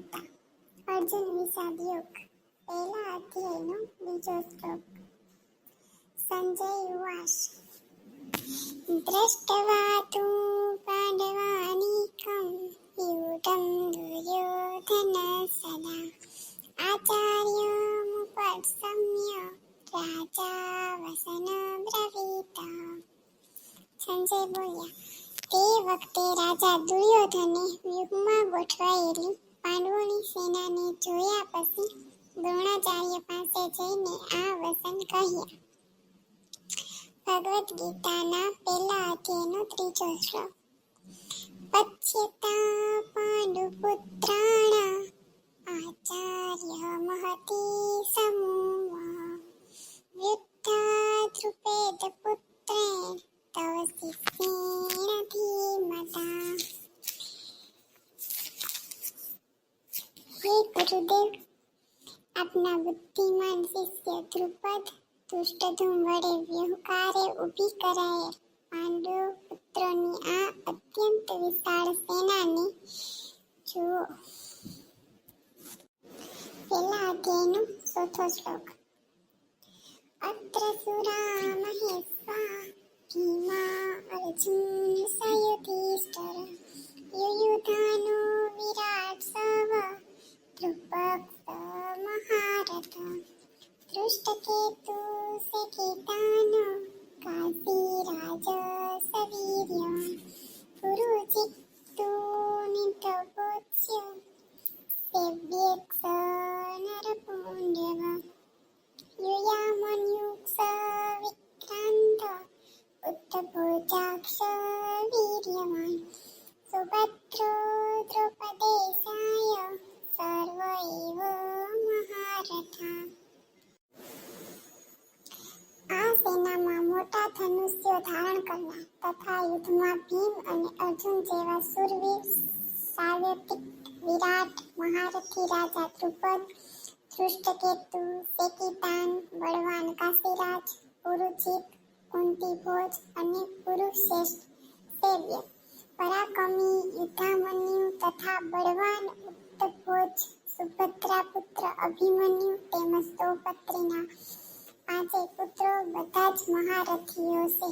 ગીતા અર્જુન વિષાદ યોગ પહેલા અધ્યાયનો બીજો શ્લોક. સંજય ઉવાસ દ્રષ્ટવા તુ પાંડવાનીકમ યુધમ દુર્યોધન સદા. આચાર્યમુપસમ્ય રાજા વસન બ્રવીતા. સંજય બોલ્યા, તે વખતે રાજા દુર્યોધને યુગમાં ગોઠવાયેલી પાંડવોની સેનાને જોયા પછી દ્રોણાચાર્ય પાસે જઈને આ વસન કહ્યા, ભગવદ્ ગીતાના પહેલા અધ્યાયનો ત્રીજો શ્લોક. પચ્યતા હે ગુરુદેવ. આપના બુદ્ધિમાન શિષ્ય ધ્રુપદ દુષ્ટધૂમ વડે વ્યવહારે ઊભી કરાયેલ પાંડુ પુત્રોની આ અત્યંત વિશાળ સેનાને જુઓ. પહેલા અધ્યાયનો ચોથો શ્લોક. અત્ર સુરા મહેશ્વા ભીમા અર્જુન दृष्टकेतु सखितानो काशीराज सवीर्य पुरुचित्तो निप्रबोध्य सेव्येक्स नरपुण्यव युयामन्युक्स विक्रान्त उत्तभोजाक्ष वीर्यवान् सुभद्रो કરનાર તથા યુદ્ધમાં ભીમ અને અર્જુન જેવા સુરવીર, સાર્વત્રિક વિરાટ, મહારથી રાજા ધ્રુપદ ધૃષ્ટકેતુ સેકિતાન બળવાન કાશીરાજ પુરુચિત કુંતીભોજ અને પુરુષેષ્ઠ સેવ્ય, પરાક્રમી, યુદ્ધામન્યુ તથા બળવાન ઉત્તભોજ સુભદ્રા પુત્ર અભિમન્યુ તેમજ દ્રૌપદીના પાંચે પુત્રો બધા જ મહારથીઓ છે.